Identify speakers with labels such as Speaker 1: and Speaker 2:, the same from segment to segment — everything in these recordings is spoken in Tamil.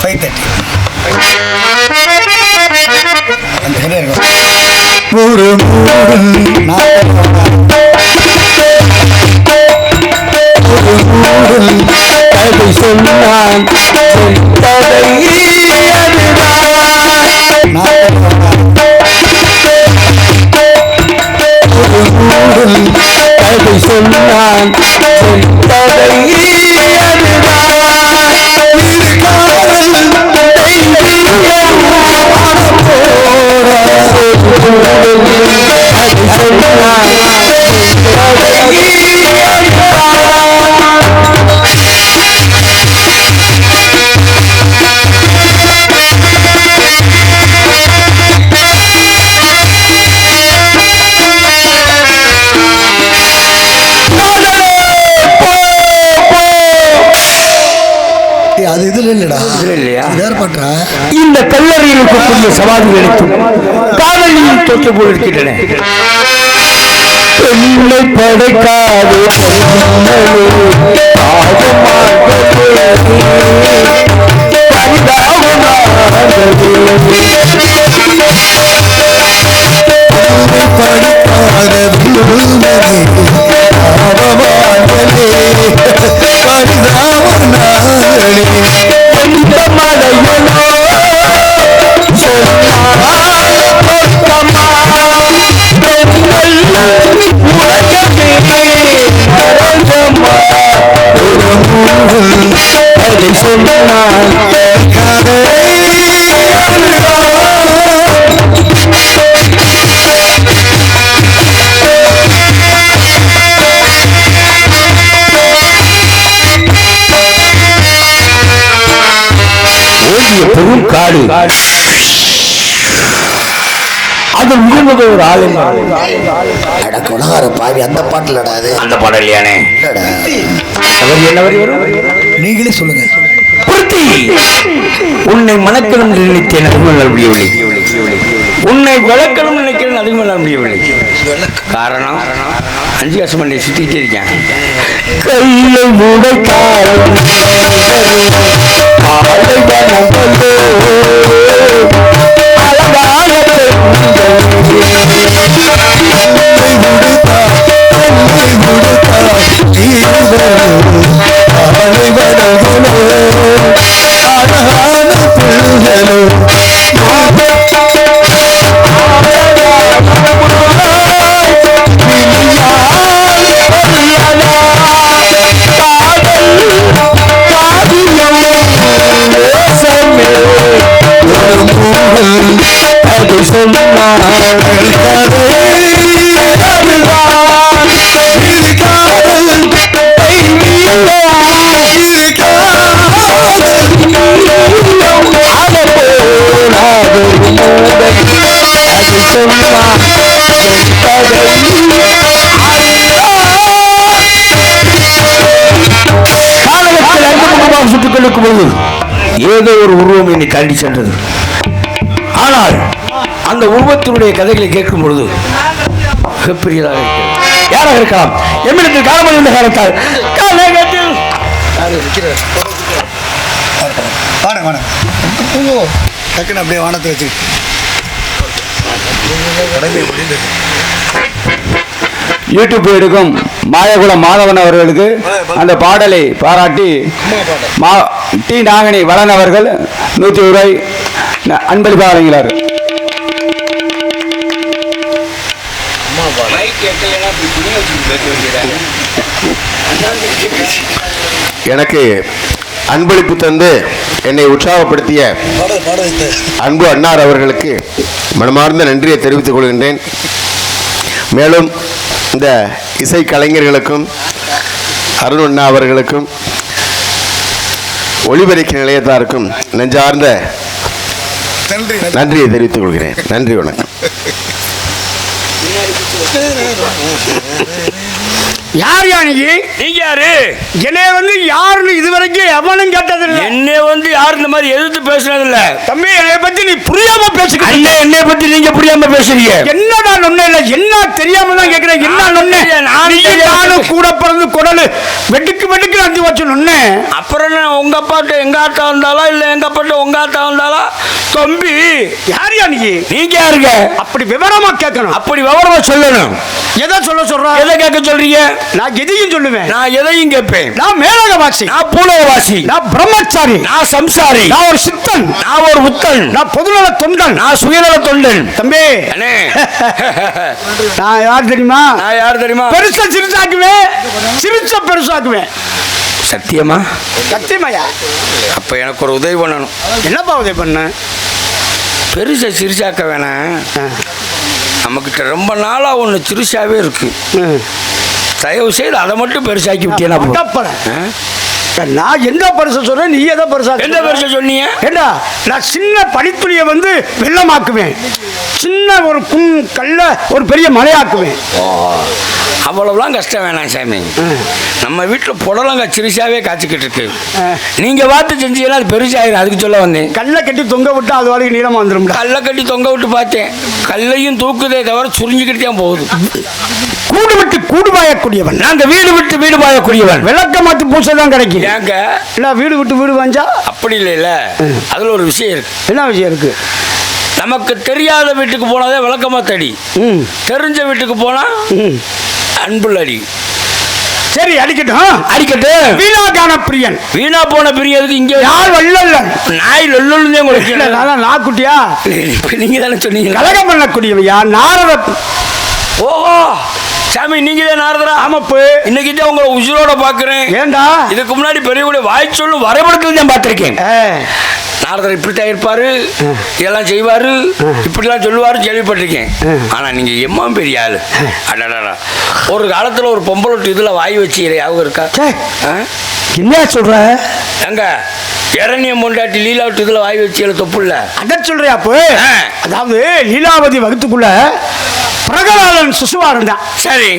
Speaker 1: ஃபைவ் தேர்ட்டி ஒரு மூடன். ஏய், அது இதுல இல்லடா.
Speaker 2: இதுல இல்லையா?
Speaker 1: வேற பாட்டா
Speaker 2: இந்த கல்லறையில் இருக்கக்கூடிய சமாதிகளுக்கும் காதலியில் தோற்று போல் இருக்கின்றன பெண்ணை. படைக்காது.
Speaker 1: படிக்காத. விழுந்ததே பாவமானதே பரிதாபனாலே
Speaker 2: எந்த மலையனோ சொன்னால் அது மிகுந்தது ஒரு
Speaker 1: அட குணகார பாவி அந்த பாட்டுலடா அது.
Speaker 2: அந்த பாடல் இல்லையானே? என்ன வரி வரும்?
Speaker 1: நீங்களே சொல்லுங்க.
Speaker 2: உன்னை மணக்கணும் நினைத்தேன் அது மேல் முடியவில்லை. உன்னை விளக்கணும் நினைக்கிறேன் அது மேல் முடியவில்லை. காரணம் அஞ்சு வருஷம் பண்ணி சுத்திட்டே இருக்கேன். கையில முடைக்காரன் அழகான தள்ளி சென்றது. ஆனால் அந்த உருவத்தினுடைய கதைகளை கேட்கும் பொழுது மிகப்பெரியதாக இருக்கிறது. யாராக இருக்கலாம்? எம்மிடத்தில் காலமணி இருந்த காலத்தால். காலகத்தில்
Speaker 1: வாணம் வாணம் டக்குன்னு அப்படியே வானத்தை வச்சு.
Speaker 3: யூடியூப் எடுக்கும். மாயகுலம் மாதவன் அவர்களுக்கு அந்த பாடலை பாராட்டி மா டி நாகனி வளன் அவர்கள் நூற்றி ரூபாய் அன்பளிப்பாக வழங்கினார்
Speaker 4: எனக்கு அன்பளிப்பு தந்து என்னை உற்சாகப்படுத்திய அன்பு அன்னார் அவர்களுக்கு மனமார்ந்த நன்றியை தெரிவித்துக் கொள்கின்றேன். மேலும் இந்த இசை கலைஞர்களுக்கும் அருண் அண்ணா அவர்களுக்கும் ஒளிபரிக்க நிலையத்தாருக்கும் நெஞ்சார்ந்த
Speaker 1: நன்றி.
Speaker 4: நன்றியை தெரிவித்துக் கொள்கிறேன். நன்றி வணக்கம்.
Speaker 5: யார் யா நீ?
Speaker 2: நீங்க யாரு?
Speaker 5: என்னைய வந்து யாருன்னு இதுவரைக்கும் எவனும் கேட்டதில்லை.
Speaker 2: என்னை வந்து யாரும் இந்த மாதிரி எதிர்த்து பேசுனது இல்ல
Speaker 5: தம்பி என்னைய பத்தி நீ புரியாம பேசிக்கிட்டு
Speaker 2: அண்ணன் என்னை பத்தி நீங்க புரியாம பேசுறீங்க?
Speaker 5: என்னடா நொண்ணு இல்ல? என்ன தெரியாம தான் கேக்குறேன் என்ன நொண்ணு?
Speaker 2: நான்.
Speaker 5: நானும் கூட பிறந்து குடலு வெட்டுக்கு வெட்டுக்கு அஞ்சு வச்சு நொண்ணு.
Speaker 2: அப்புறம் என்ன உங்க அப்பாட்ட எங்க ஆத்தா வந்தாலா இல்ல எங்க அப்பாட்ட உங்க ஆத்தா வந்தாலா தம்பி
Speaker 5: யார் யா நீ?
Speaker 2: நீங்க யாருங்க?
Speaker 5: அப்படி விவரமா கேட்கணும்.
Speaker 2: அப்படி விவரமா சொல்லணும்.
Speaker 5: எதை சொல்ல சொல்ற?
Speaker 2: எதை கேட்க சொல்றீங்க?
Speaker 5: நான் எதையும் சொல்லுவேன்.
Speaker 2: நான் எதையும் கேட்பேன்.
Speaker 5: நான் மேலகவாசி.
Speaker 2: நான் பூலகவாசி.
Speaker 5: நான் பிரம்மச்சாரி.
Speaker 2: நான் சம்சாரி.
Speaker 5: நான் ஒரு சித்தன்.
Speaker 2: நான் ஒரு முத்தன்
Speaker 5: நான் பொதுநல தொண்டன்.
Speaker 2: நான் சுயநல தொண்டன்.
Speaker 5: தம்பி.
Speaker 2: அண்ணே.
Speaker 5: நான் யார் தெரியுமா?
Speaker 2: நான் யார் தெரியுமா?
Speaker 5: பெருசா சிறுசாக்குவேன். சிரிச்ச பெருசாக்குவேன்.
Speaker 2: சத்தியமா?
Speaker 5: சத்தியமாயா?
Speaker 2: அப்ப எனக்கு ஒரு உதவி பண்ணணும்.
Speaker 5: என்னப்பா உதவி பண்ண?
Speaker 2: பெருசை சிறுசாக்க வேணாம். நம்மக்கிட்ட ரொம்ப நாளா ஒன்று சிறுசாவே இருக்கு. தயவு செய்து அதை மட்டும் பெருசாக்கி விட்டீங்கன்னா?
Speaker 5: நான் எந்த பெருசா சொல்றேன் நீ எதை பெருசா
Speaker 2: எந்த பெருசை சொன்னீங்க?
Speaker 5: ஏண்டா நான் சின்ன படித்துளியை வந்து வெள்ளமாக்குவேன். சின்ன ஒரு புண் கல்ல ஒரு பெரிய மலையாக்குவேன்.
Speaker 2: அவ்வளவுலாம் கஷ்டம் வேணாம் சாமி. நம்ம வீட்டில் புடலங்க சிறுசாவே காய்ச்சிக்கிட்டு இருக்கு.
Speaker 5: ஆ.
Speaker 2: நீங்க பார்த்து செஞ்சீங்கன்னா அது பெருசாயிரும் அதுக்கு சொல்ல வந்தேன்.
Speaker 5: கல்லை கட்டி தொங்க விட்டு அது வரைக்கும் நீளமா வந்துடும்டா
Speaker 2: கல்லை கட்டி தொங்க விட்டு பார்த்தேன். கல்லையும் தூக்குதே தவிர சுருங்கிக்கிட்டு தான் போகுது.
Speaker 5: கூடு விட்டு கூடு பாயக்கூடியவன்.
Speaker 2: நாங்க வீடு விட்டு வீடு பாயக்கூடியவன்.
Speaker 5: விளக்க மாத்தி பூசை தான் கிடைக்கும்
Speaker 2: ஏங்க.
Speaker 5: இல்ல வீடு விட்டு வீடு வாஞ்சா?
Speaker 2: அப்படி இல்லைல்ல அதுல ஒரு விஷயம் இருக்கு.
Speaker 5: என்ன விஷயம் இருக்கு?
Speaker 2: நமக்கு தெரியாத வீட்டுக்கு போனாதே விளக்கமா தடி. தெரிஞ்ச வீட்டுக்கு போனா
Speaker 5: ம்
Speaker 2: அன்புள்ள அடி
Speaker 5: சரி அடிக்கட்டும்
Speaker 2: அடிக்கட்டு.
Speaker 5: வீணாகான பிரியன்.
Speaker 2: வீணா போன பிரியதுக்கு இங்க
Speaker 5: யார் வல்லல்ல
Speaker 2: நாய் லொல்லுன்னு உங்களுக்கு
Speaker 5: இல்ல நான் நாக்குட்டியா?
Speaker 2: நீங்க தானே சொன்னீங்க.
Speaker 5: கலகம் பண்ணக்கூடியவையா? நாரத
Speaker 2: ஓஹோ சாமி நீங்க தான் நாரதரா?
Speaker 5: ஆமப்பு
Speaker 2: இன்னைக்கு உங்களை உசுரோட பாக்குறேன்
Speaker 5: ஏண்டா?
Speaker 2: இதுக்கு முன்னாடி பெரியவுடைய வாய் சொல்லும் வரைபடத்தில் தான் பார்த்திருக்கேன். நாரதர் இப்படித்தான் இருப்பாரு இதெல்லாம் செய்வாரு இப்படிலாம் சொல்லுவாரு கேள்விப்பட்டிருக்கேன். ஆனா நீங்க எம்மா பெரிய ஆளு. அடடடா ஒரு காலத்துல ஒரு பொம்பளை விட்டு இதுல வாய் வச்சு யாவும் இருக்கா?
Speaker 5: என்னையா சொல்ற?
Speaker 2: எங்க? இரணியம் பொண்டாட்டி லீலா விட்டு இதுல வாய் வச்சு தொப்பு இல்ல?
Speaker 5: அத சொல்றியா அப்போ. அதாவது லீலாவதி வகுத்துக்குள்ள பிரகலாதன் சிசுவா இருந்தான்
Speaker 2: சரி.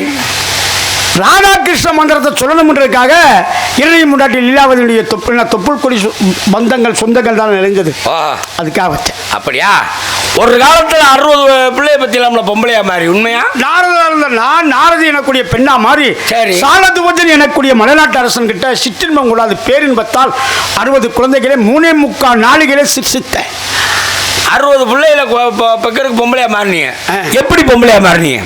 Speaker 5: ராதாகிருஷ்ண மந்திரத்தை சொல்லணும்ன்றதுக்காக இறைய முண்டாட்டி லீலாவதியுடைய தொப்புள் தொப்புள் கொடி பந்தங்கள் சொந்தங்கள் தான் நிறைஞ்சது. அதுக்காக வச்சேன்
Speaker 2: அப்படியா? ஒரு காலத்துல அறுபது பிள்ளைய பத்தி நம்மள பொம்பளையா மாறி உண்மையா?
Speaker 5: நாரதா நான் நாரதி எனக்கூடிய பெண்ணா மாறி
Speaker 2: சரி.
Speaker 5: சாலதுவதன் எனக்கூடிய மலைநாட்டு அரசன் கிட்ட சிற்றின்பம் கூடாது பேரின்பத்தால் அறுபது குழந்தைகளே மூணே முக்கால் நாளிகளே சிக்ஷித்தேன்.
Speaker 2: அறுபது பிள்ளையில கொ- பொ- பெக்கருக்கு பொம்பளையா மாறினீங்க. எப்படி பொம்பளையா மாறினீங்க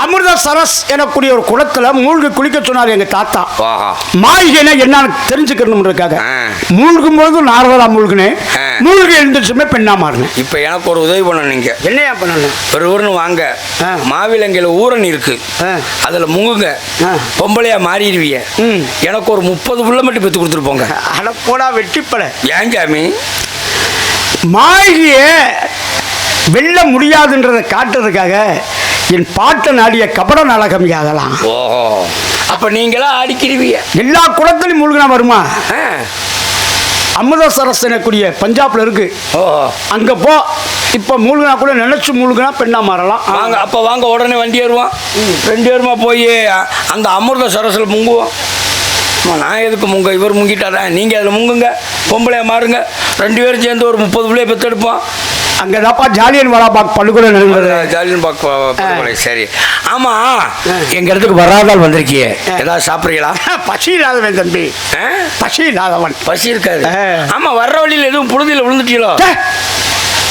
Speaker 5: அமிர்த சரஸ் எனக்கூடிய ஒரு குளத்துல மூழ்கி குளிக்க சொன்னார் எங்க தாத்தா. மாளிகைனா என்னன்னு தெரிஞ்சுக்கணும்ன்றதுக்காக.
Speaker 2: ஆ.
Speaker 5: மூழ்கும் பொழுது நாரதா மூழ்கினேன். மூழ்கி எழுந்துச்சுமே பெண்ணா மாறினேன்.
Speaker 2: இப்போ எனக்கு ஒரு உதவி பண்ணணும் நீங்க.
Speaker 5: என்னையா பண்ணணும்?
Speaker 2: ஒரு ஊர்னு வாங்க. மாவிலங்கையில் ஊரணி இருக்கு. அதுல முங்குங்க. பொம்பளையா மாறிடுவீங்க. எனக்கு ஒரு முப்பது புள்ள மட்டும் பெற்று கொடுத்துருப்போங்க
Speaker 5: அட போடா வெட்டிப்பட
Speaker 2: ஏன் சாமி?
Speaker 5: மாளிகைய வெல்ல முடியாதுன்றதை காட்டுறதுக்காக என் பாட்ட நாடிய கபட நாடகம் யாதலாம்
Speaker 2: ஓஹோ. அப்ப நீங்களா அடிக்கிறீங்க
Speaker 5: எல்லா குளத்திலும் மூழ்கினா வருமா. அமிர்தசரஸ் எனக்கூடிய பஞ்சாப்ல இருக்கு.
Speaker 2: ஓஹோ.
Speaker 5: அங்க போ. இப்ப மூழ்கினா கூட நினைச்சு மூழ்கினா பெண்ணா மாறலாம்.
Speaker 2: வாங்க அப்ப வாங்க உடனே வண்டி ஏறுவோம். ரெண்டு பேருமா போய் அந்த அமிர்த சரஸில் முங்குவோம். நான் எதுக்கு முங்க? இவர் முங்கிட்டாரன் நீங்க அதில் முங்குங்க. பொம்பளையா மாறுங்க. ரெண்டு பேரும் சேர்ந்து ஒரு முப்பது பிள்ளைய பெற்றெடுப்போம்
Speaker 5: அங்கதாப்பா ஜாலியன் வாலாபாக் பள்ளிக்கூடம் நடந்தது?
Speaker 2: ஜாலின்னு பார்க்க சரி. ஆமா எங்க இடத்துக்கு வராதால் வந்திருக்கியே. ஏதாவது சாப்பிட்றீங்களா?
Speaker 5: பசி இல்லாதவன் தம்பி? பசி இல்லாதவன்
Speaker 2: பசி இருக்காது. ஆமா வர்ற வழியில் எதுவும் புழுதியில் விழுந்துட்டீங்களோ?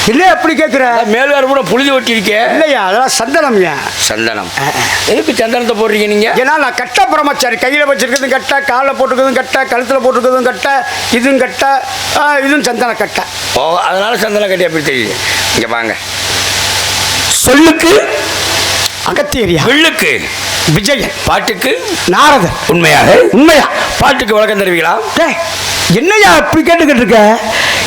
Speaker 5: இல்ல எப்படி கேக்குற
Speaker 2: மேல் வேறு கூட புழுதி ஒட்டியிருக்கே.
Speaker 5: இல்லையா அதெல்லாம் சந்தனம்யா
Speaker 2: சந்தனம். எதுக்கு சந்தனத்தை போடுறீங்க நீங்க?
Speaker 5: ஏன்னா நான் கட்ட பிரம்மச்சாரி. கையில் வச்சிருக்கிறதும் கட்ட காலில் போட்டுக்கிறதும் கட்ட கழுத்தில் போட்டுக்கிறதும் கட்ட இதுவும் கட்ட இதுவும் சந்தன கட்ட.
Speaker 2: ஓ அதனால சந்தனம் கட்டி அப்படி தெரியுது? இங்க வாங்க. சொல்லுக்கு
Speaker 5: அகத்தியரியா
Speaker 2: வில்லுக்கு.
Speaker 5: விஜயன்.
Speaker 2: பாட்டுக்கு.
Speaker 5: நாரதர்
Speaker 2: உண்மையாக
Speaker 5: உண்மையா?
Speaker 2: பாட்டுக்கு விளக்கம் தருவீங்களா?
Speaker 5: டேய், என்னய்யா இப்படி கேட்டுக்கிட்டு இருக்க?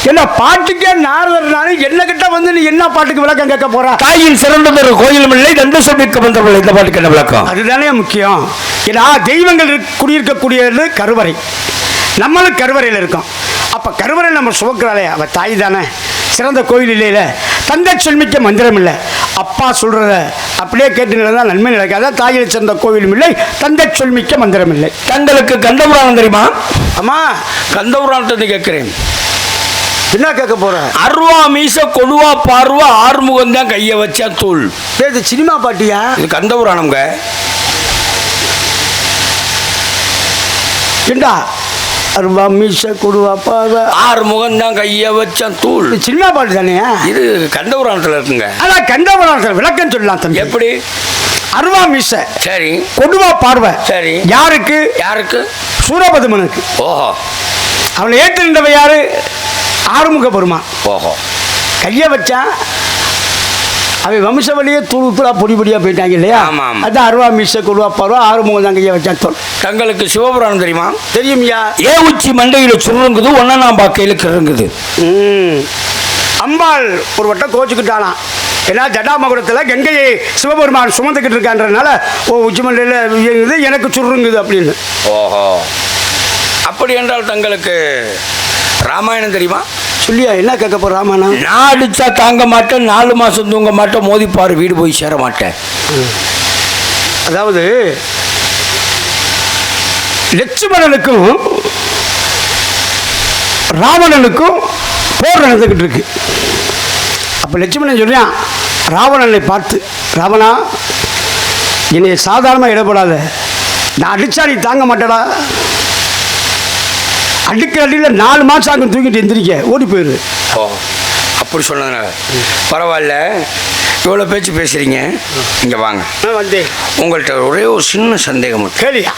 Speaker 5: என்ன பாட்டுக்கே நாரதர்னாலும் என்ன கிட்ட வந்து நீ என்ன பாட்டுக்கு விளக்கம் கேட்க போற?
Speaker 2: தாயின் சிறந்ததொரு கோயிலும் இல்லை தந்த சொல்லிக்க வந்தவர்கள் இந்த பாட்டுக்கு என்ன விளக்கம்?
Speaker 5: அதுதானே முக்கியம். ஏன்னா தெய்வங்கள் குடியிருக்கக்கூடியது கருவறை. நம்மளும் கருவறையில் இருக்கோம். அப்போ கருவறை நம்ம சுமக்கிறாளே அவ தாய் தானே. சிறந்த கோயில் இல்லையில. தந்தை சொல்மிக்க மந்திரம் இல்லை. அப்பா சொல்றத அப்படியே கேட்டு நடந்தால் நன்மை நடக்காத தாயை சேர்ந்த கோவிலும் இல்லை தந்தை சொல்மிக்க மந்திரம் இல்லை.
Speaker 2: தங்களுக்கு கந்தபுராணம் தெரியுமா?
Speaker 5: அம்மா
Speaker 2: கந்தபுராணத்தை கேட்கிறேன்.
Speaker 5: என்ன கேட்க போற?
Speaker 2: அருவா மீச கொடுவா பார்வா ஆறுமுகம் தான் கையை வச்சா தூள்
Speaker 5: இது சினிமா பாட்டியா?
Speaker 2: இது கந்தபுராணம்ங்க.
Speaker 5: ஏண்டா? அருவா மீச கொடுவா பாவ
Speaker 2: ஆறுமுகம் தான் கையை வச்சா தூள்
Speaker 5: இது சினிமா பாட்டு தானே?
Speaker 2: இது கந்தபுராணத்தில் இருக்குங்க.
Speaker 5: ஆனா கண்டபுராணத்தில் விளக்கம் சொல்லலாம் தம்பி.
Speaker 2: எப்படி?
Speaker 5: அருவா மீச
Speaker 2: சரி.
Speaker 5: கொடுவா பார்வை.
Speaker 2: சரி.
Speaker 5: யாருக்கு?
Speaker 2: யாருக்கு?
Speaker 5: சூரபதுமனுக்கு.
Speaker 2: ஓஹோ.
Speaker 5: அவனை ஏற்று நின்றவ யாரு? ஆறுமுக பெருமான்
Speaker 2: ஓஹோ.
Speaker 5: கையை வச்சான் அவன் வம்ச வழியே தூள் தூளா பொடி பொடியா போயிட்டாங்க இல்லையா?
Speaker 2: ஆமா, ஆமா.
Speaker 5: அதான் அருவா மீச கொடுவா பார்வா ஆறுமுகம் தான் கையை வச்சான் தோல்.
Speaker 2: தங்களுக்கு சிவபுராணம் தெரியுமா?
Speaker 5: தெரியும்யா
Speaker 2: ஏ உச்சி மண்டையில் சுருங்குது ஒன்னா நான் பார்க்கையில் கிறங்குது.
Speaker 5: அம்பாள் ஒரு வட்டம் கோச்சுக்கிட்டானாம் ஏன்னா ஜடாமகுடத்தில் கங்கையை சிவபெருமான் சுமந்துக்கிட்டு இருக்கான்றனால ஓ உச்சிமண்டையில் இயங்குது எனக்கு சுருங்குது அப்படின்னு.
Speaker 2: ஓஹோ. அப்படி என்றால் தங்களுக்கு ராமாயணம் தெரியுமா?
Speaker 5: சொல்லியா? என்ன கேட்க போற ராமானா
Speaker 2: நான் அடிச்சா தாங்க மாட்டேன் நாலு மாசம் தூங்க மாட்டேன் மோதிப்பாரு வீடு போய் சேர மாட்டேன்.
Speaker 5: அதாவது லட்சுமணனுக்கும் ராவணனுக்கும் போர் நடந்துக்கிட்டு இருக்கு. அப்போ லட்சுமணன் சொல்றான் ராவணனை பார்த்து ராவணா என்னை சாதாரணமாக இடப்படாத. நான் அடிச்சா நீ தாங்க மாட்டடா. அடிக்கிற அடியில் நாலு மாதம் ஆகும் தூக்கிட்டு எந்திரிக்க. ஓடி போயிரு.
Speaker 2: ஓ அப்படி சொன்னதுனால. பரவாயில்ல. இவ்வளோ பேச்சு பேசுறீங்க. இங்கே வாங்க.
Speaker 5: நான் வந்தேன்
Speaker 2: உங்கள்கிட்ட ஒரே ஒரு சின்ன சந்தேகம்.
Speaker 5: கேளியா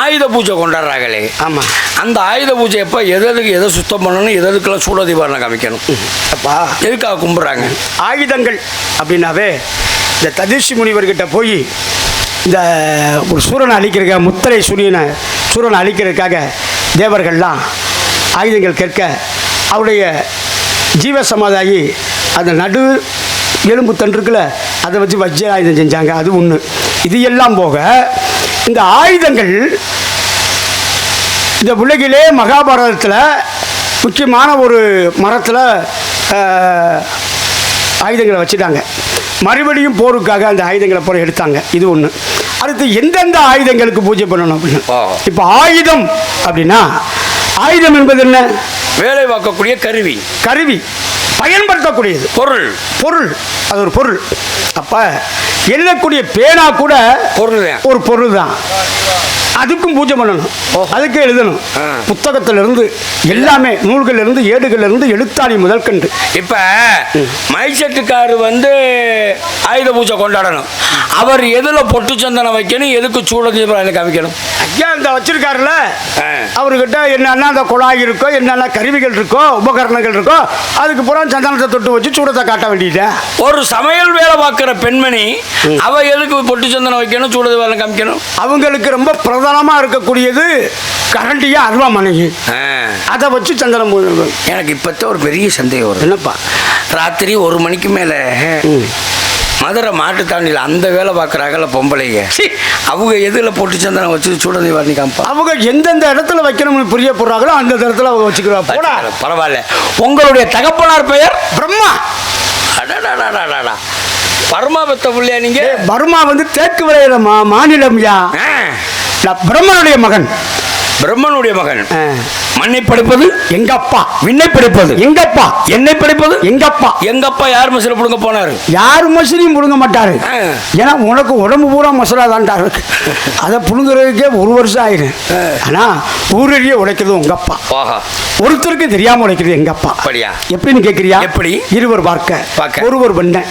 Speaker 2: ஆயுத பூஜை கொண்டாடுறாங்களே.
Speaker 5: ஆமாம்
Speaker 2: அந்த ஆயுத பூஜை எப்போ எது எதுக்கு எதை சுத்தம் பண்ணணும் எது எதுக்கெல்லாம் சூடதீபாரணம் காமிக்கணும்?
Speaker 5: அப்பா.
Speaker 2: எதுக்காக கும்பிட்றாங்க?
Speaker 5: ஆயுதங்கள் அப்படின்னாவே இந்த ததிர்ஷி முனிவர்கிட்ட போய் இந்த ஒரு சூரனை அழிக்கிறதுக்காக முத்தரை சூரியனை சூரனை அழிக்கிறதுக்காக தேவர்கள்லாம் ஆயுதங்கள் கேட்க அவருடைய ஜீவ சமாதாயி அந்த நடு எலும்பு தன்றுக்குள்ள அதை வச்சு வஜ்ர ஆயுதம் செஞ்சாங்க. அது ஒன்று இது எல்லாம் போக இந்த ஆயுதங்கள் இந்த உலகிலே மகாபாரதத்தில் முக்கியமான ஒரு மரத்தில் ஆயுதங்களை வச்சுட்டாங்க. மறுபடியும் போருக்காக அந்த ஆயுதங்களை போல எடுத்தாங்க. இது ஒன்று அடுத்து எந்தெந்த ஆயுதங்களுக்கு பூஜை பண்ணணும் அப்படின்னு. இப்போ ஆயுதம் அப்படின்னா ஆயுதம் என்பது என்ன?
Speaker 2: வேலை பார்க்கக்கூடிய கருவி.
Speaker 5: கருவி. பயன்படுத்தக்கூடியது.
Speaker 2: பொருள்.
Speaker 5: பொருள். அது ஒரு பொருள். அப்போ எழுதக்கூடிய பேனா கூட
Speaker 2: பொருள்
Speaker 5: ஒரு பொருள் தான் அதுக்கும் பூஜை பண்ணணும். அதுக்கு எழுதணும்.
Speaker 2: ஆ.
Speaker 5: புத்தகத்துல இருந்து எல்லாமே நூல்கள்ல இருந்து ஏடுகள்ல இருந்து எழுத்தாணி முதல் கண்டு
Speaker 2: இப்ப மைசெட்டுக்காரு வந்து ஆயுத பூஜை கொண்டாடணும். அவர் எதுல பொட்டு சந்தனம் வைக்கணும் எதுக்கு சூடதீபாரணம் காமிக்கணும்?
Speaker 5: ஐயா இந்த வச்சிருக்காருல்ல. அவர்கிட்ட என்னென்ன அந்த குழாய் இருக்கோ என்னென்ன கருவிகள் இருக்கோ உபகரணங்கள் இருக்கோ அதுக்கு பூரா சந்தனத்தை தொட்டு வச்சு சூடத்தை காட்ட வேண்டியது.
Speaker 2: ஒரு சமையல் வேலை பார்க்குற பெண்மணி அவ எதுக்கு பொட்டு சந்தனம் வைக்கணும் சூடதீபாரணம் காமிக்கணும்?
Speaker 5: அவங்களுக்கு ரொம்ப பிரதானமா இருக்கக்கூடியது கரண்டியா
Speaker 2: ஆ.
Speaker 5: அதை வச்சு சந்தனம்.
Speaker 2: எனக்கு இப்பத்தான் ஒரு பெரிய சந்தேகம் வருது.
Speaker 5: என்னப்பா?
Speaker 2: ராத்திரி ஒரு மணிக்கு மேலே மதுரை மாட்டுத்தாண்டியில் அந்த வேலை பார்க்குறாங்கல்ல பொம்பளைங்க. அவங்க எதில் பொட்டு சந்தனம் வச்சு சூடதீபாரணி காமிப்பா
Speaker 5: அவங்க எந்தெந்த இடத்துல வைக்கணும்னு புரிய போடுறாங்களோ அந்த இடத்துல அவங்க வச்சுக்கிறா போடா.
Speaker 2: பரவாயில்ல. உங்களுடைய தகப்பனார் பெயர்?
Speaker 5: பிரம்மா.
Speaker 2: அடடடடடடா. பரமா பெத்த பிள்ளையா நீங்க
Speaker 5: பர்மா வந்து தேக்கு விளையிற மா மாநிலம் யா நான் பிரம்மனுடைய மகன்
Speaker 2: பிரம்மனுடைய மகன். மண்ணை படைப்பது?
Speaker 5: எங்க அப்பா
Speaker 2: விண்ணை படைப்பது.
Speaker 5: எங்க அப்பா
Speaker 2: என்னை படைப்பது?
Speaker 5: எங்க அப்பா
Speaker 2: எங்க அப்பா யார் மசில புடுங்க போனாரு?
Speaker 5: யார் மசிலையும் புடுங்க மாட்டாரு. ஏன்னா உனக்கு உடம்பு பூரா மசாலா தான்டா இருக்கு அதை புடுங்குறதுக்கே ஒரு வருஷம் ஆயிடும் ஆனா ஊரடியே உடைக்கிறது உங்க அப்பா ஒருத்தருக்கு தெரியாம உடைக்கிறது எங்க அப்பா
Speaker 2: அப்படியா?
Speaker 5: எப்படின்னு கேக்குறியா?
Speaker 2: எப்படி?
Speaker 5: இருவர் பார்க்க.
Speaker 2: பார்க்க.
Speaker 5: ஒருவர் பண்ண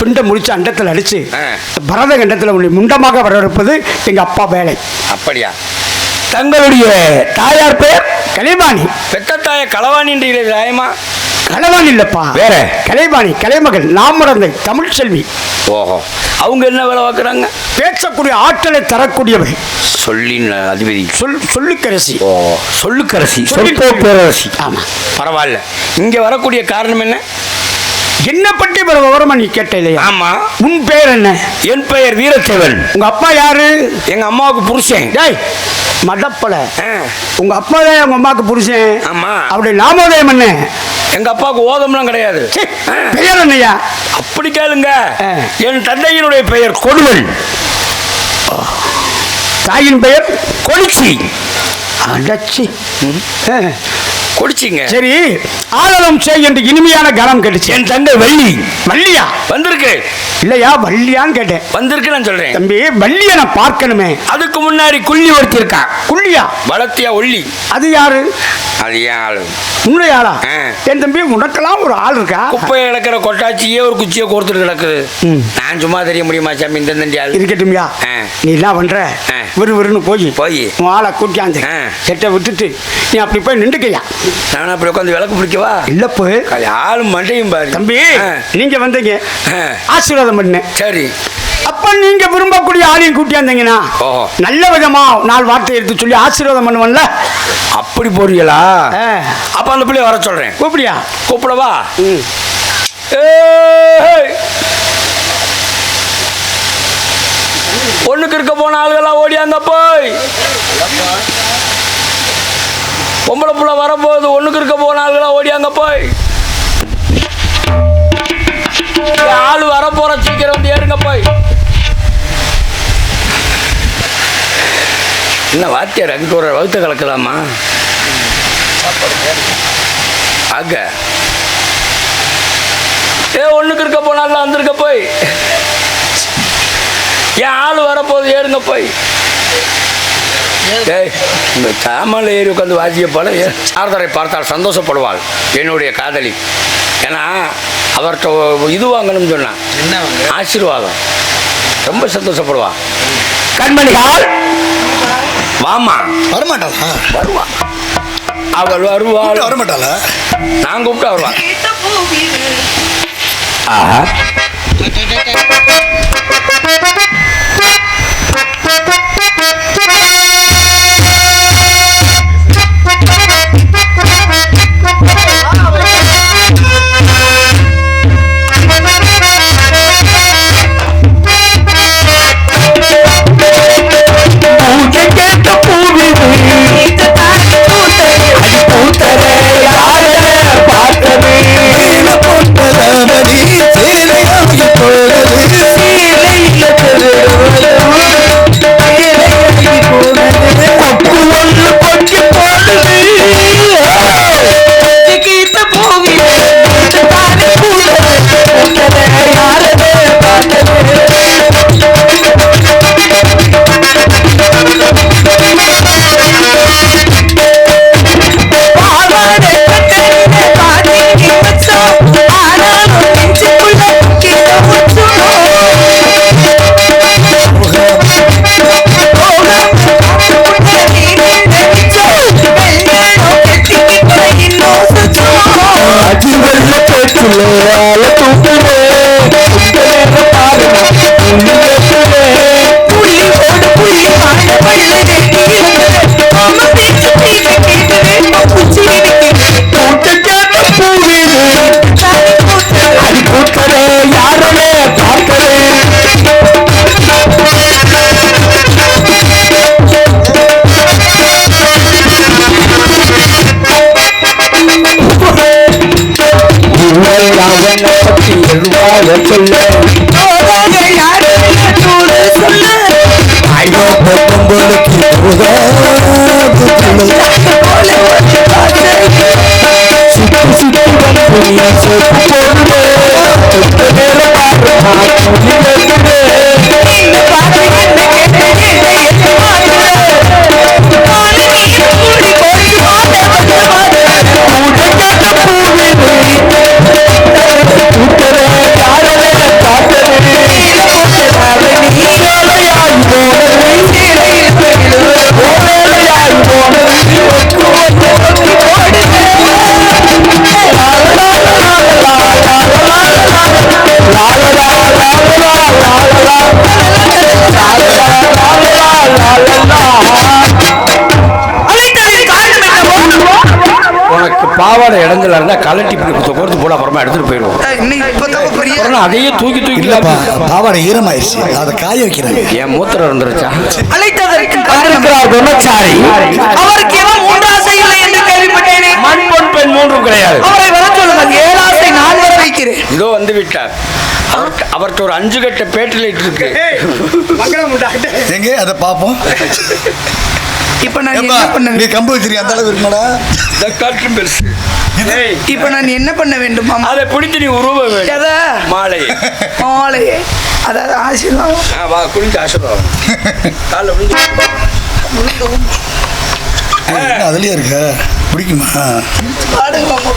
Speaker 5: பிண்ட முடிச்சு அண்டத்தில் அடிச்சு. பரத கண்டத்தில் முண்டமாக வரவிருப்பது எங்க அப்பா வேலை.
Speaker 2: அப்படியா? தங்களுடைய தாயார் பெயர்?
Speaker 5: கலைவாணி
Speaker 2: பெத்த தாய களவாணின்றீங்களே நியாயமா
Speaker 5: கலைவாணி இல்லப்பா.
Speaker 2: வேற?
Speaker 5: கலைவாணி கலைமகள் நாமரந்தை தமிழ் செல்வி
Speaker 2: ஓஹோ. அவங்க என்ன வேலை பார்க்குறாங்க?
Speaker 5: பேசக்கூடிய ஆற்றலை தரக்கூடியவள்
Speaker 2: சொல்லின் அதிபதி.
Speaker 5: சொல் சொல்லுக்கரசி.
Speaker 2: ஓ சொல்லுக்கரசி. சொல்போ பேரரசி.
Speaker 5: ஆமா.
Speaker 2: பரவாயில்ல. இங்க வரக்கூடிய காரணம் என்ன?
Speaker 5: என்ன பற்றி பிற விவரமா நீ கேட்ட இல்லையா?
Speaker 2: ஆமா.
Speaker 5: உன் பேர் என்ன?
Speaker 2: என் பெயர் வீரத்தேவன்.
Speaker 5: உங்க அப்பா யாரு?
Speaker 2: எங்க அம்மாவுக்கு புருஷன்.
Speaker 5: டேய் மடப்பல உங்க அப்பா தான் உங்க அம்மாவுக்கு புருஷன்.
Speaker 2: ஆமா.
Speaker 5: அவருடைய நாமோதயம் என்ன?
Speaker 2: எங்க அப்பாவுக்கு ஓதம்லாம் கிடையாது.
Speaker 5: பெயர் என்னையா
Speaker 2: அப்படி கேளுங்க. என் தந்தையினுடைய பெயர் கொடுவல்.
Speaker 5: தாயின் பெயர்
Speaker 2: கொடிச்சி.
Speaker 5: அடச்சி.
Speaker 2: கொடிச்சிங்க.
Speaker 5: சரி ஆளலம் செய் என்று இனிமையான கனம் கேட்டுச்சு
Speaker 2: என் தங்கை வள்ளி.
Speaker 5: வள்ளியா?
Speaker 2: வந்திருக்கு.
Speaker 5: இல்லையா வள்ளியான்னு கேட்டேன்.
Speaker 2: வந்திருக்கு நான் சொல்றேன்.
Speaker 5: தம்பி வள்ளிய நான் பார்க்கணுமே.
Speaker 2: அதுக்கு முன்னாடி குள்ளி ஒருத்தி இருக்கா?
Speaker 5: குள்ளியா?
Speaker 2: வளர்த்தியா ஒள்ளி.
Speaker 5: அது யாரு?
Speaker 2: அது ஆளு.
Speaker 5: உன்னுடைய ஆளா. என் தம்பி உனக்கெல்லாம் ஒரு ஆள் இருக்கா?
Speaker 2: குப்பையை கிடக்கிற கொட்டாச்சியே ஒரு குச்சியை கோர்த்துட்டு கிடக்குது. நான் சும்மா தெரிய முடியுமா சாமி இந்த தண்டி ஆள்?
Speaker 5: இருக்கட்டும்யா. நீ என்ன பண்ற. விறு விறுன்னு போய்.
Speaker 2: போய்.
Speaker 5: உன் ஆளை கூட்டியாந்து. செட்டை விட்டுட்டு நீ அப்படி போய் நின்றுக்கையா?
Speaker 2: நான் அப்படி உட்காந்து விளக்கு பிடிக்கவா?
Speaker 5: இல்லப்பு.
Speaker 2: ஆளும் மண்டையும் பாரு.
Speaker 5: தம்பி. நீங்க வந்தீங்க. ஆசீர்வாதம் பண்ணு.
Speaker 2: சரி.
Speaker 5: அப்ப நீங்க விரும்பக்கூடிய ஆளையும் கூட்டியாந்தீங்கன்னா. நல்ல விதமா நாலு வார்த்தை எடுத்து சொல்லி ஆசீர்வாதம் பண்ணுவன்ல
Speaker 2: அப்படி போறீங்களா. அப்ப அந்த பிள்ளைய வர சொல்றேன்.
Speaker 5: கூப்பிடியா?
Speaker 2: கூப்பிடவா. ஒண்ணுக்கு இருக்க போன ஆளுகளாம் ஓடியாங்க போய். பொம்பளை புள்ள வரப்போகுது ஒண்ணுக்கு இருக்க போன ஓடி ஓடியாங்க போய். ஆளு வர போற சீக்கிரம் வந்து ஏறுங்க போய். என்ன வாத்தியார் அங்கிட்டு ஒரு வகுத்த கலக்கலாமா? ஆக ஏ ஒண்ணுக்கு இருக்க போனால வந்திருக்க போய். ஏன் ஆள் வரப்போகுது ஏறுங்க போய். ஏய் இந்த சாமான்ல ஏறி உட்காந்து வாசிய போல சாரதரை பார்த்தால் சந்தோஷப்படுவாள் என்னுடைய காதலி. ஏன்னா அவர்கிட்ட இது வாங்கணும்னு சொன்னான் ஆசீர்வாதம். ரொம்ப சந்தோஷப்படுவா. கண்மணிகால். வாமா.
Speaker 1: வரமாட்டாளா?
Speaker 2: வருவா. அவள் வருவாள்.
Speaker 1: வரமாட்டாளா?
Speaker 2: நான் கூப்பிட்டு வருவா. ஆஹா. Ha ha ha! உனக்கு பாவாடை இடங்கள்ல இருந்தா கலட்டி கோர்த்து போட அப்புறமா எடுத்துட்டு போயிடுவோம். அதையே தூக்கி தூக்கி
Speaker 1: இல்லப்பா பாவாடை ஈரமாயிருச்சு. அதை காய வைக்கிறாங்க
Speaker 2: என் மூத்திரம் இருந்துருச்சா?
Speaker 6: அழைத்ததற்கு
Speaker 2: வந்திருக்கிறார் பிரம்மச்சாரி.
Speaker 6: அவருக்கு எவன் மூன்றாசை இல்லை என்று கேள்விப்பட்டேனே.
Speaker 2: மண் பொன் பெண் மூன்றும் கிடையாது.
Speaker 6: அவரை வர சொல்லுங்கள். ஏழாசை நான் வர வைக்கிறேன்.
Speaker 2: இதோ வந்து விட்டார். அஞ்சு கட்ட பேட்டலைட் இருக்கு.
Speaker 1: எங்க? அதை பார்ப்போம்.
Speaker 6: இப்ப நான் என்ன பண்ண
Speaker 1: நீ கம்பு வச்சிருக்க அந்த அளவு இருக்குமாடா?
Speaker 2: இந்த காற்றும் பெருசு.
Speaker 6: இப்ப நான் என்ன பண்ண வேண்டும்? மாமா
Speaker 2: அதை பிடித்து நீ உருவ வேண்டும். மாலை
Speaker 6: மாலையே. அதாவது ஆசீர்வாதம்.
Speaker 2: ஆ, வா குளிக்க ஆசீர்வாதம். காலைல விழுந்து
Speaker 1: அதுலயே இருக்க? பிடிக்குமா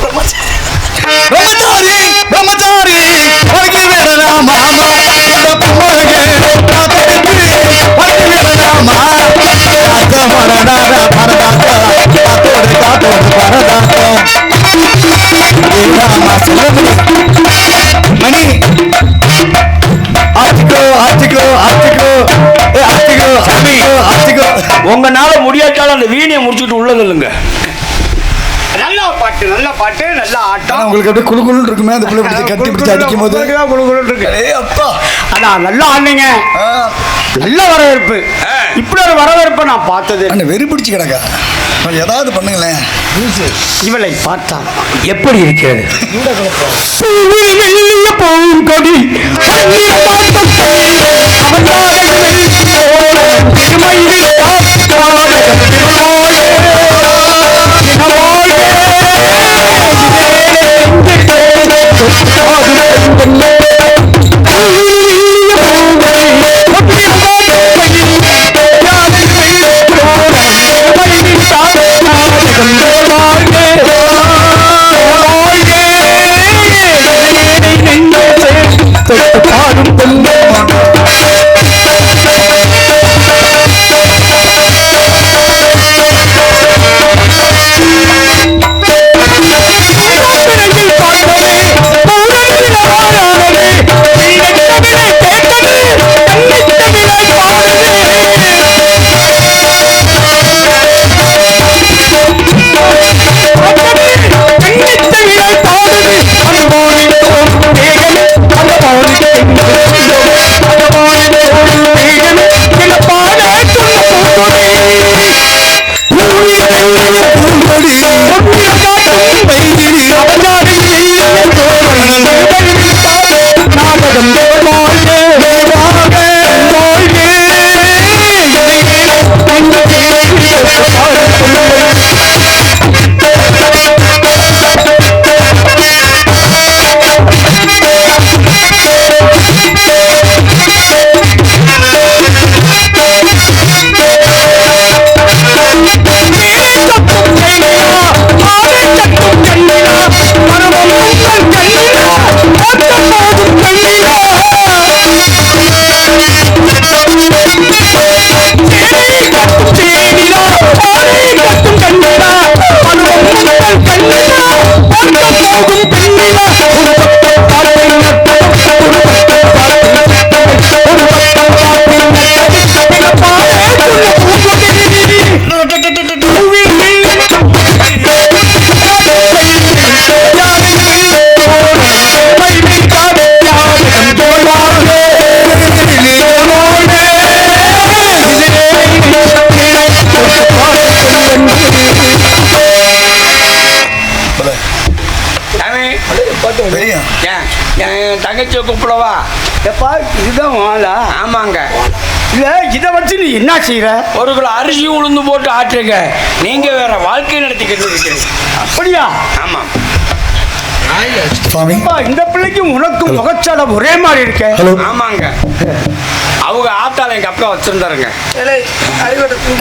Speaker 6: பிரம்மச்சாரி.
Speaker 1: பிரம்மச்சாரி உனக்கு வேணாம் மாமா பொம்மைக்கு நான் வேணாம்
Speaker 2: உங்கனால முடியாட்டாலும் அந்த வீணியை முடிச்சுட்டு உள்ள தள்ளுங்க
Speaker 5: நல்ல பாட்டு நல்ல பாட்டு நல்ல ஆட்டம்.
Speaker 1: உங்களுக்கு அப்படியே இருக்குமே அந்த பிள்ளை பிடிச்சி கட்டி பிடிச்சி அடிக்கும் போது.
Speaker 5: உங்களுக்கு குளு குளுன்னு இருக்கு.
Speaker 1: அப்பா.
Speaker 5: அதான் நல்லா ஆடுனீங்க.
Speaker 1: ஆ.
Speaker 5: நல்ல வரவேற்பு. இப்படி ஒரு வரவேற்பை நான் பார்த்தது
Speaker 1: அண்ணா வெறி பிடிச்சி கிடக்கா. கொஞ்சம் ஏதாவது பண்ணுங்களேன்.
Speaker 5: இவளை பார்த்தான்
Speaker 2: எப்படி இருக்கிறது?
Speaker 3: பூங்கொடி பாடும்
Speaker 5: செய்யற
Speaker 2: ஒரு கிலோ அரிசி உளுந்து போட்டு ஆட்டுங்க நீங்க வேற வாழ்க்கை நடத்திக்கிட்டு இருக்கீங்க
Speaker 5: அப்படியா?
Speaker 2: ஆமா.
Speaker 5: இந்த பிள்ளைக்கும் உனக்கும் முகச்சாடம் ஒரே மாதிரி இருக்க.
Speaker 1: ஹலோ
Speaker 2: ஆமாங்க. அவங்க ஆத்தால எங்க அப்பா வச்சிருந்தாருங்க.
Speaker 6: அறிவட்டத்து.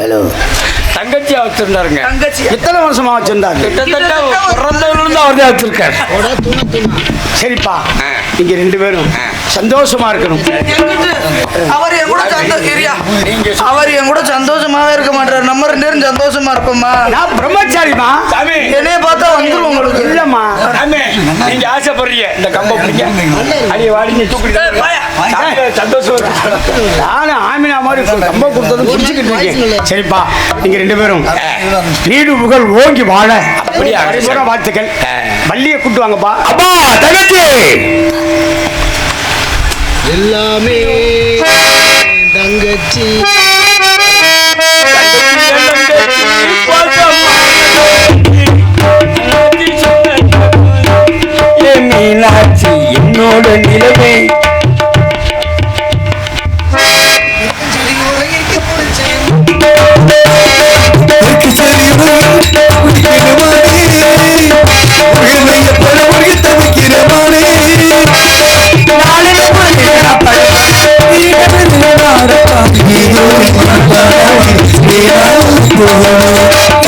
Speaker 2: தங்கச்சியா வச்சிருந்தாருங்க.
Speaker 6: தங்கச்சி
Speaker 5: எத்தனை வருஷமா வச்சிருந்தாங்க
Speaker 2: கிட்டத்தட்ட அவர் தான் வச்சிருக்காரு.
Speaker 5: சரிப்பா.
Speaker 2: ஆ.
Speaker 5: நீங்க ரெண்டு பேரும். சந்தோஷமா இருக்கணும்?
Speaker 6: அவர் என் கூட அவர் என் கூட சந்தோஷமாவே இருக்க மாட்டாரு. நம்ம ரெண்டு பேரும் சந்தோஷமா இருப்போம்மா
Speaker 5: நான் பிரம்மச்சாரிமா
Speaker 6: என்னைய பார்த்தா வந்துரும் உங்களுக்கு.
Speaker 5: இல்லம்மா.
Speaker 2: நீங்க ஆசைப்படுறீங்க. இந்த கம்ப பிடிக்க அடிய வாடி நீ தூக்கிட்டு சந்தோஷமா இருக்கு.
Speaker 5: நானும் ஆமினா மாதிரி ரொம்ப கொடுத்ததும் புடிச்சுக்கிட்டு இருக்கேன். சரிப்பா நீங்க ரெண்டு பேரும் நீடு புகழ் ஓங்கி வாழ.
Speaker 2: அப்படியா?
Speaker 5: வாழ்த்துக்கள். வள்ளியை கூட்டு வாங்கப்பா.
Speaker 2: அப்பா தங்கச்சி!
Speaker 7: எல்லாமே தங்கச்சி
Speaker 2: மீனாட்சி என்னோட நிலைமை
Speaker 3: Give
Speaker 1: me the power,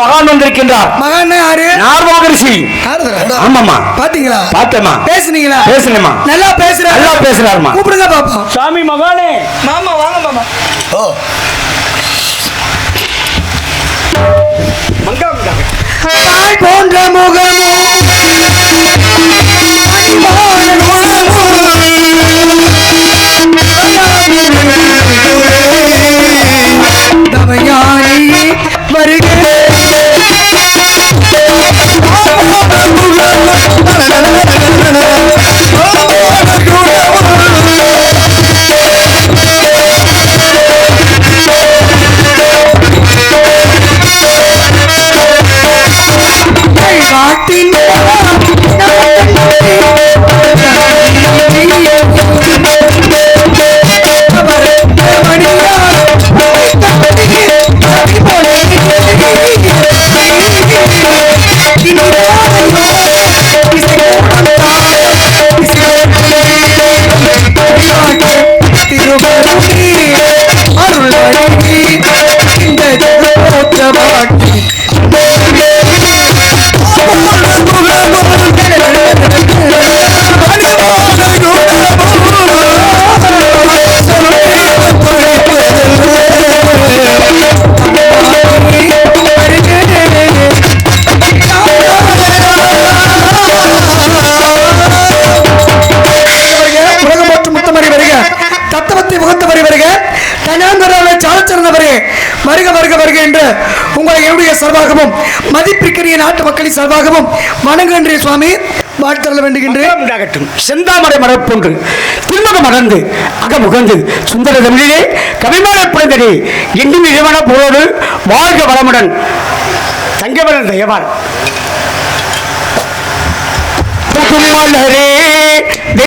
Speaker 1: மகான் வந்திருக்கின்றார்.
Speaker 3: மகன் யாரு?
Speaker 1: நார்மோக ரிஷி ஆமாம்மா.
Speaker 3: பாத்தீங்களா?
Speaker 1: பார்த்தேம்மா
Speaker 3: பேசுனீங்களா?
Speaker 1: பேசுனேம்மா.
Speaker 3: நல்லா பேசுற.
Speaker 1: நல்லா பேசுறாருமா
Speaker 3: கூப்பிடுங்க பாப்பா.
Speaker 1: சாமி மகானே.
Speaker 3: மாமா வாங்க மாமா.
Speaker 5: ஓ.
Speaker 3: போன்ற முகமோ. நாட்டு மக்களின் சார்பாகவும் வணங்குகின்ற சுவாமி. வாழ்த்தல வேண்டுகின்றேன்.
Speaker 1: உண்டாகட்டும். செந்தாமரை மரப்பொன்று திருமணம் மகந்து அகமுகந்து சுந்தர தமிழிலே கவிமான பிறந்தடி இன்னும் நிஜமான புகழோடு வாழ்க வளமுடன். தங்கவரன் தயவால் மலரே